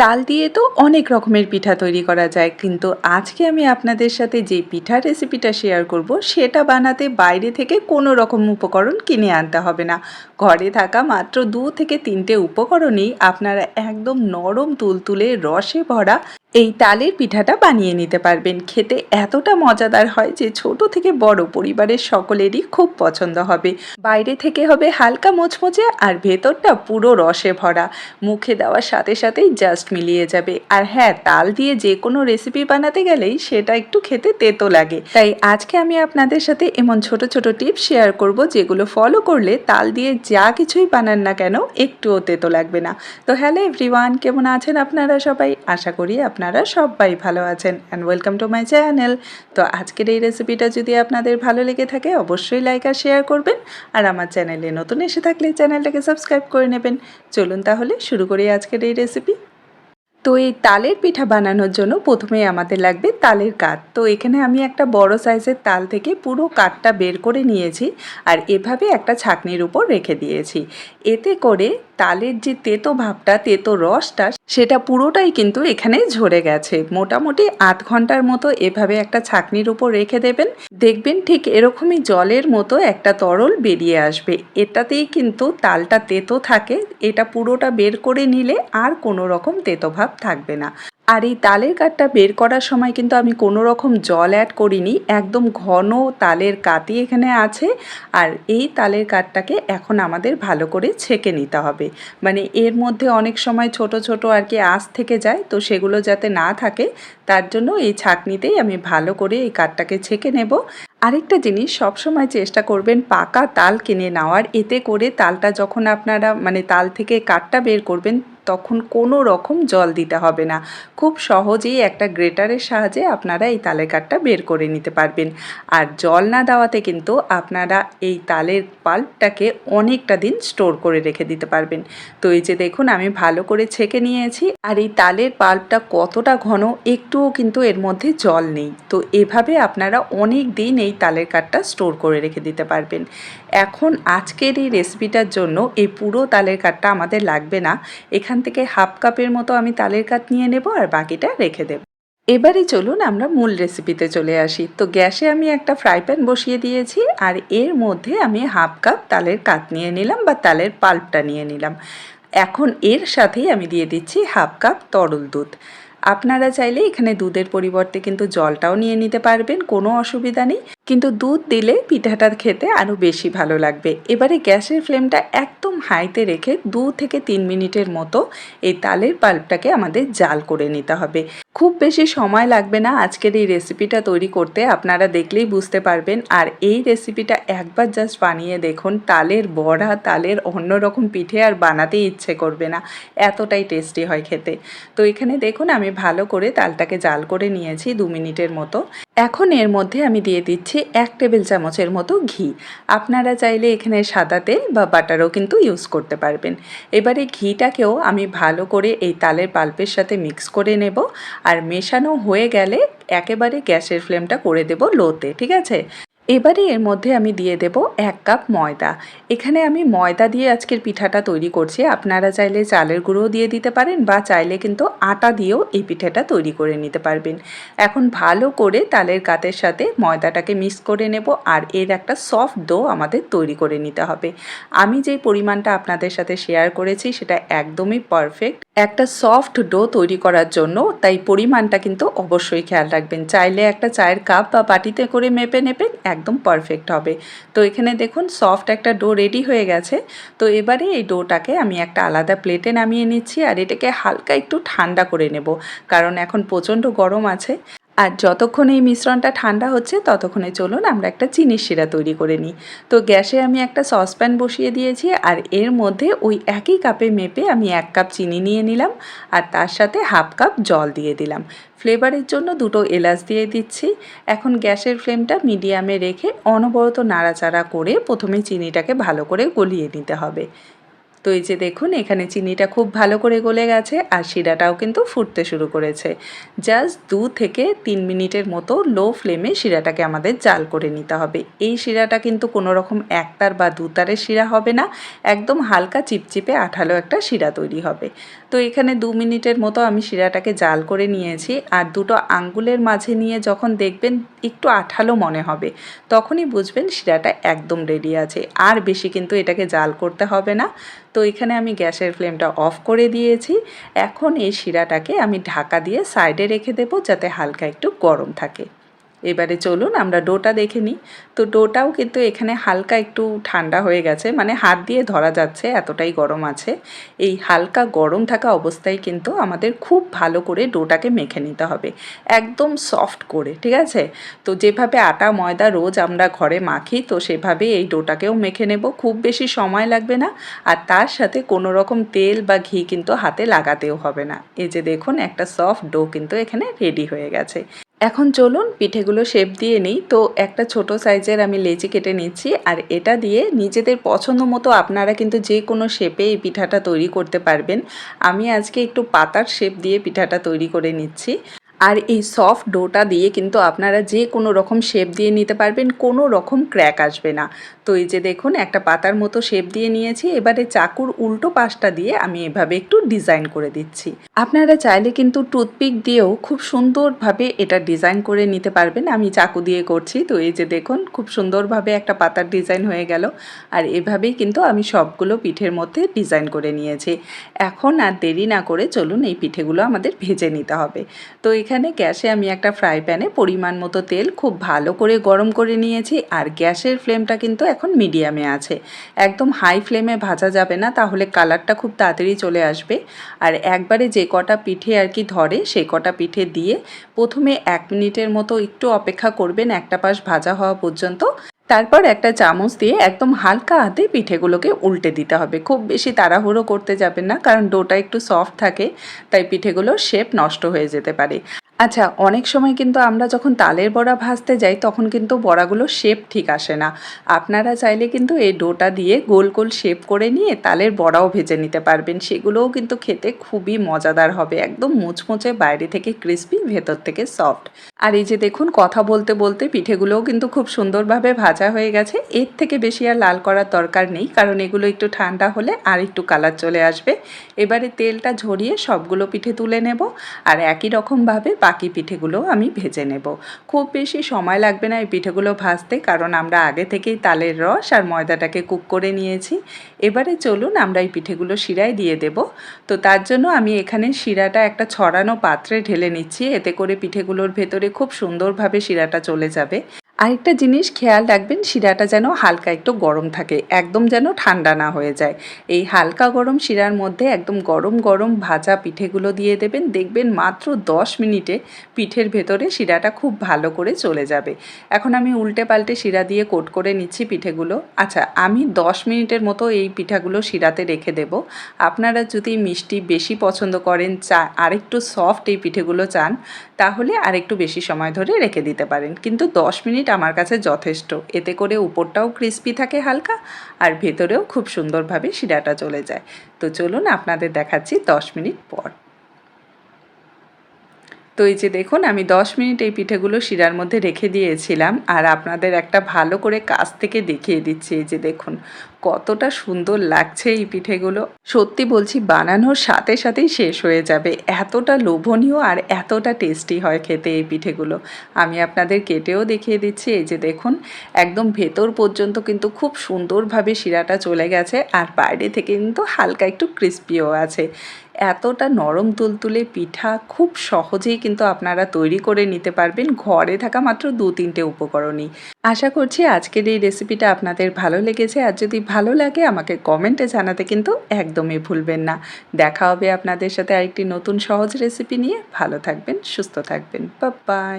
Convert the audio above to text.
তাল দিয়ে তো অনেক রকমের পিঠা তৈরি করা যায়। কিন্তু আজকে আমি আপনাদের সাথে যে পিঠার রেসিপিটা শেয়ার করব, সেটা বানাতে বাইরে থেকে কোনো রকম উপকরণ কিনে আনতে হবে না। ঘরে থাকা মাত্র দু থেকে তিনটে উপকরণেই আপনারা একদম নরম তুলতুলে রসে ভরা এই তালের পিঠাটা বানিয়ে নিতে পারবেন। খেতে এতটা মজাদার হয় যে ছোট থেকে বড় পরিবারের সকলেরই খুব পছন্দ হবে। বাইরে থেকে হবে হালকা মোচমোচে আর ভেতরটা পুরো রসে ভরা। মুখে দেওয়ার সাথে সাথেই জাস্ট মিলিয়ে যাবে। আর হ্যাঁ তাল দিয়ে যে কোনো রেসিপি বানাতে গেলেই সেটা একটু খেতে তেতো লাগে। তাই আজকে আমি আপনাদের সাথে এমন ছোট ছোট টিপস শেয়ার করব যেগুলো ফলো করলে তাল দিয়ে যা কিছুই বানান না কেন একটুও তেতো লাগবে না। তো হ্যালো এভরিওয়ান কেমন আছেন আপনারা সবাই? আশা করি আপনারা সবাই ভালো আছেন and welcome to my channel তো আজকের এই রেসিপিটা যদি আপনাদের ভালো লেগে থাকে, অবশ্যই লাইক আর শেয়ার করবেন। আর আমার চ্যানেলে নতুন এসে থাকলে চ্যানেলটাকে সাবস্ক্রাইব করে নেবেন। চলুন তাহলে শুরু করি আজকের এই রেসিপি তো এই তালের পিঠা বানানোর জন্য প্রথমে আমাদের লাগবে তালের কাঠ তো এখানে আমি একটা বড় সাইজের তাল থেকে পুরো কাঠটা বের করে নিয়েছি আর এভাবে একটা ছাকনির উপর রেখে দিয়েছি। এতে করে তালের যে তেতো ভাবটা, তেতো রসটা, সেটা পুরোটাই কিন্তু এখানে ঝরে গেছে। মোটামুটি আধ ঘণ্টার মতো এভাবে একটা ছাকনির উপর রেখে দেবেন। দেখবেন ঠিক এরকমই জলের মতো একটা তরল বেরিয়ে আসবে। এটাতেই কিন্তু তালটা তেতো থাকে। এটা পুরোটা বের করে নিলে আর কোনো রকম তেতো ভাব থাকবে না। আর এই তালের কাঠটা বের করার সময় কিন্তু আমি কোনো রকম জল অ্যাড করিনি, একদম ঘন তালের কাতি এখানে আছে। আর এই তালের কাঠটাকে এখন আমাদের ভালো করে ছেঁকে নিতে হবে। মানে এর মধ্যে অনেক সময় ছোট ছোট আর কি আঁশ থেকে যায়, তো সেগুলো যাতে না থাকে, তার জন্য এই ছাঁকনিতেই আমি ভালো করে এই কাঠটাকে ছেঁকে নেব। আরেকটা জিনিস সবসময় চেষ্টা করবেন পাকা তাল কিনে নেওয়ার, এতে করে তালটা যখন আপনারা মানে তাল থেকে কাঠটা বের করবেন তখন কোনো রকম জল দিতে হবে না। খুব সহজেই একটা গ্রেটারের সাহায্যে আপনারা এই তালের কাঠটা বের করে নিতে পারবেন। আর জল না দেওয়াতে কিন্তু আপনারা এই তালের পাল্পটাকে অনেকটা দিন স্টোর করে রেখে দিতে পারবেন। তো এই যে দেখুন, আমি ভালো করে ছেঁকে নিয়েছি। আর এই তালের পাল্পটা কতটা ঘন, একটুও কিন্তু এর মধ্যে জল নেই। তো এভাবে আপনারা অনেক দিন এই তালের কাঠটা স্টোর করে রেখে দিতে পারবেন। এখন আজকের এই রেসিপিটার জন্য এই পুরো তালের কাঠটা আমাদের লাগবে না। এখান থেকে হাফ কাপের মতো আমি তালের কাত নিয়ে নেব আর বাকিটা রেখে দেব। এবারে চলুন আমরা মূল রেসিপিতে চলে আসি। তো গ্যাসে আমি একটা ফ্রাই প্যান বসিয়ে দিয়েছি আর এর মধ্যে আমি হাফ কাপ তালের কাত নিয়ে নিলাম বা তালের পাল্পটা নিয়ে নিলাম। এখন এর সাথেই আমি দিয়ে দিচ্ছি হাফ কাপ তরল দুধ। আপনারা চাইলে এখানে দুধের পরিবর্তে কিন্তু জলটাও নিয়ে নিতে পারবেন, কোনো অসুবিধা নেই। কিন্তু দুধ দিলে পিঠাটা খেতে আরও বেশি ভালো লাগবে। এবারে গ্যাসের ফ্লেমটা একদম হাইতে রেখে দু থেকে তিন মিনিটের মতো এই তালের পাল্পটাকে আমাদের জাল করে নিতে হবে। খুব বেশি সময় লাগবে না আজকের এই রেসিপিটা তৈরি করতে। আপনারা দেখলেই বুঝতে পারবেন। আর এই রেসিপিটা একবার জাস্ট বানিয়ে দেখুন, তালের বড়া, তালের অন্য রকম পিঠে আর বানাতে ইচ্ছে করবে না। এতটাই টেস্টি হয় খেতে। তো এখানে দেখুন, আমি ভালো করে তালটাকে জাল করে নিয়েছি দু মিনিটের মতো। এখন এর মধ্যে আমি দিয়ে দিচ্ছি এক টেবিল চামচের মতো ঘি। আপনারা চাইলে এখানে সাদা তেল বা বাটারও কিন্তু ইউজ করতে পারবেন। এবারে ঘিটাকেও আমি ভালো করে এই তালের পাল্পের সাথে মিক্স করে নেব। আর মেশানো হয়ে গেলে একেবারে গ্যাসের ফ্লেমটা করে দেব লোতে ঠিক আছে? এবারে এর মধ্যে আমি দিয়ে দেব এক কাপ ময়দা। এখানে আমি ময়দা দিয়ে আজকের পিঠাটা তৈরি করছি। আপনারা চাইলে চালের গুঁড়োও দিয়ে দিতে পারেন বা চাইলে কিন্তু আটা দিয়েও এই পিঠাটা তৈরি করে নিতে পারবেন। এখন ভালো করে তালের কাতের সাথে ময়দাটাকে মিক্স করে নেব আর এর একটা সফট ডো আমাদের তৈরি করে নিতে হবে। আমি যেই পরিমাণটা আপনাদের সাথে শেয়ার করেছি সেটা একদমই পারফেক্ট। একটা সফট ডো তৈরি করার জন্য তাই পরিমাণটা কিন্তু অবশ্যই খেয়াল রাখবেন। চাইলে একটা চায়ের কাপ বা বাটিতে করে মেপে নেবেন একদম পারফেক্ট হবে। তো এখানে দেখুন সফট একটা ডো রেডি হয়ে গেছে। তো এবারে এই ডোটাকে আমি একটা আলাদা প্লেটে নামিয়ে নিচ্ছি আর এটাকে হালকা একটু ঠান্ডা করে নেব। কারণ এখন প্রচণ্ড গরম আছে। আর যতক্ষণ এই মিশ্রণটা ঠান্ডা হচ্ছে, ততক্ষণে চলুন আমরা একটা চিনির শিরা তৈরি করে নিই। তো গ্যাসে আমি একটা সসপ্যান বসিয়ে দিয়েছি আর এর মধ্যে ওই একই কাপে মেপে আমি এক কাপ চিনি নিয়ে নিলাম আর তার সাথে হাফ কাপ জল দিয়ে দিলাম। ফ্লেভারের জন্য দুটো এলাচ দিয়ে দিচ্ছি। এখন গ্যাসের ফ্লেমটা মিডিয়ামে রেখে অনবরত নাড়াচাড়া করে প্রথমে চিনিটাকে ভালো করে গলিয়ে নিতে হবে। তো এই যে দেখুন, এখানে চিনিটা খুব ভালো করে গলে গেছে আর শিরাটাও কিন্তু ফুটতে শুরু করেছে। জাস্ট দু থেকে তিন মিনিটের মতো লো ফ্লেমে শিরাটাকে আমাদের জাল করে নিতে হবে। এই শিরাটা কিন্তু কোনো রকম একতার বা দুতারের শিরা হবে না, একদম হালকা চিপচিপে আঠালো একটা শিরা তৈরি হবে। তো এখানে দু মিনিটের মতো আমি শিরাটাকে জাল করে নিয়েছি আর দুটো আঙ্গুলের মাঝে নিয়ে যখন দেখবেন একটু আঠালো মনে হবে, তখনই বুঝবেন শিরাটা একদম রেডি আছে। আর বেশি কিন্তু এটাকে জাল করতে হবে না। তো এখানে আমি গ্যাসের ফ্লেমটা অফ করে দিয়েছি। এখন এই শিরাটাকে আমি ঢাকা দিয়ে সাইডে রেখে দেবো যাতে হালকা একটু গরম থাকে। এবারে চলুন আমরা ডোটা দেখে নিই। তো ডোটাও কিন্তু এখানে হালকা একটু ঠান্ডা হয়ে গেছে মানে হাত দিয়ে ধরা যাচ্ছে, এতটাই গরম আছে। এই হালকা গরম থাকা অবস্থায় কিন্তু আমাদের খুব ভালো করে ডোটাকে মেখে নিতে হবে, একদম সফট করে, ঠিক আছে? তো যেভাবে আটা, ময়দা রোজ আমরা ঘরে মাখি, তো সেভাবে এই ডোটাকেও মেখে নেব, খুব বেশি সময় লাগবে না। আর তার সাথে কোনো রকম তেল বা ঘি কিন্তু হাতে লাগাতেও হবে না। এই যে দেখুন, একটা সফট ডো কিন্তু এখানে রেডি হয়ে গেছে। এখন চলুন পিঠেগুলো শেপ দিয়ে নিই। তো একটা ছোট সাইজের আমি লেচি কেটে নিচ্ছি আর এটা দিয়ে নিজেদের পছন্দ মতো আপনারা কিন্তু যে কোনো শেপে এই পিঠাটা তৈরি করতে পারবেন। আমি আজকে একটু পাতার শেপ দিয়ে পিঠাটা তৈরি করে নিচ্ছি। আর এই সফট ডোটা দিয়ে কিন্তু আপনারা যে কোনো রকম শেপ দিয়ে নিতে পারবেন, কোনো রকম ক্র্যাক আসবে না। তো এই যে দেখুন, একটা পাতার মতো শেপ দিয়ে নিয়েছি, এবারে চাকুর উল্টো পাশটা দিয়ে আমি এভাবে একটু ডিজাইন করে দিচ্ছি। আপনারা চাইলে কিন্তু টুথপিক দিয়েও খুব সুন্দরভাবে এটা ডিজাইন করে নিতে পারবেন। আমি চাকু দিয়ে করছি, তো এই যে দেখুন, খুব সুন্দরভাবে একটা পাতার ডিজাইন হয়ে গেল। আর এভাবেই কিন্তু আমি সবগুলো পিঠের মধ্যে ডিজাইন করে নিয়েছি। এখন আর দেরি না করে চলুন এই পিঠেগুলো আমাদের ভেজে নিতে হবে। তো এখানে গ্যাসে আমি একটা ফ্রাই প্যানে পরিমাণ মতো তেল খুব ভালো করে গরম করে নিয়েছি আর গ্যাসের ফ্লেমটা কিন্তু এখন মিডিয়ামে আছে। একদম হাই ফ্লেমে ভাজা যাবে না, তাহলে কালারটা খুব তাড়াতাড়ি চলে আসবে। আর একবারে যে কটা পিঠে আর কি ধরে সেই কটা পিঠে দিয়ে প্রথমে এক মিনিটের মতো একটু অপেক্ষা করবেন, একটা পাশ ভাজা হওয়া পর্যন্ত। তারপর একটা চামচ দিয়ে একদম হালকা হাতে পিঠেগুলোকে উল্টে দিতে হবে। খুব বেশি তাড়াহুড়ো করতে যাবেন না, কারণ ডোটা একটু সফট থাকে, তাই পিঠেগুলোর শেপ নষ্ট হয়ে যেতে পারে। আচ্ছা অনেক সময় কিন্তু আমরা যখন তালের বড়া ভাজতে যাই, তখন কিন্তু বড়াগুলো শেপ ঠিক আসে না। আপনারা চাইলে কিন্তু এই ডোটা দিয়ে গোল গোল শেপ করে নিয়ে তালের বড়াও ভেজে নিতে পারবেন। সেগুলোও কিন্তু খেতে খুবই মজাদার হবে, একদম মুচমুচে, বাইরে থেকে ক্রিস্পি ভেতর থেকে সফট আর এই যে দেখুন, কথা বলতে বলতে পিঠেগুলোও কিন্তু খুব সুন্দরভাবে ভাজা হয়ে গেছে। এর থেকে বেশি আর লাল করার দরকার নেই, কারণ এগুলো একটু ঠান্ডা হলে আর একটু কালার চলে আসবে। এবারে তেলটা ঝরিয়ে সবগুলো পিঠে তুলে নেব। আর একই রকমভাবে বাকি পিঠেগুলো আমি ভেজে নেব। খুব বেশি সময় লাগবে না এই পিঠেগুলো ভাজতে, কারণ আমরা আগে থেকেই তালের রস আর ময়দাটাকে কুক করে নিয়েছি। এবারে চলুন আমরা এই পিঠেগুলো শিরায় দিয়ে দেব। তো তার জন্য আমি এখানে শিরাটা একটা ছড়ানো পাত্রে ঢেলে নিচ্ছি। এতে করে পিঠেগুলোর ভেতরে খুব সুন্দরভাবে শিরাটা চলে যাবে। আরেকটা জিনিস খেয়াল রাখবেন, শিরাটা যেন হালকা একটু গরম থাকে, একদম যেন ঠান্ডা না হয়ে যায়। এই হালকা গরম শিরার মধ্যে একদম গরম গরম ভাজা পিঠেগুলো দিয়ে দেবেন, দেখবেন মাত্র দশ মিনিটে পিঠের ভেতরে শিরাটা খুব ভালো করে চলে যাবে। এখন আমি উল্টে পাল্টে শিরা দিয়ে কোট করে নিচ্ছি পিঠেগুলো। আচ্ছা আমি দশ মিনিটের মতো এই পিঠাগুলো শিরাতে রেখে দেব। আপনারা যদি মিষ্টি বেশি পছন্দ করেন, চা, আরেকটু সফট এই পিঠেগুলো চান, তাহলে আরেকটু বেশি সময় ধরে রেখে দিতে পারেন। কিন্তু দশ মিনিট আমার কাছে যথেষ্ট। এতে করে উপরটাও ক্রিস্পি থাকে হালকা আর ভেতরেও খুব সুন্দরভাবে শিরাটা চলে যায়। তো চলুন আপনাদের দেখাচ্ছি দশ মিনিট পর। তো এই যে দেখুন, আমি দশ মিনিট এই পিঠেগুলো শিরার মধ্যে রেখে দিয়েছিলাম আর আপনাদের একটা ভালো করে কাছ থেকে দেখিয়ে দিচ্ছি। এই যে দেখুন, কতটা সুন্দর লাগছে এই পিঠেগুলো। সত্যি বলছি, বানানোর সাথে সাথেই শেষ হয়ে যাবে। এতটা লোভনীয় আর এতটা টেস্টি হয় খেতে এই পিঠেগুলো। আমি আপনাদের কেটেও দেখিয়ে দিচ্ছি। এই যে দেখুন, একদম ভেতর পর্যন্ত কিন্তু খুব সুন্দরভাবে শিরাটা চলে গেছে আর বাইরে থেকে কিন্তু হালকা একটু ক্রিস্পিও আছে। এতটা নরম তুলতুলে পিঠা খুব সহজেই কিন্তু আপনারা তৈরি করে নিতে পারবেন ঘরে থাকা মাত্র দু তিনটে উপকরণই। আশা করছি আজকের এই রেসিপিটা আপনাদের ভালো লেগেছে। আর যদি ভালো লাগে আমাকে কমেন্টে জানাতে কিন্তু একদমই ভুলবেন না। দেখা হবে আপনাদের সাথে আরেকটি নতুন সহজ রেসিপি নিয়ে। ভালো থাকবেন, সুস্থ থাকবেন। বাই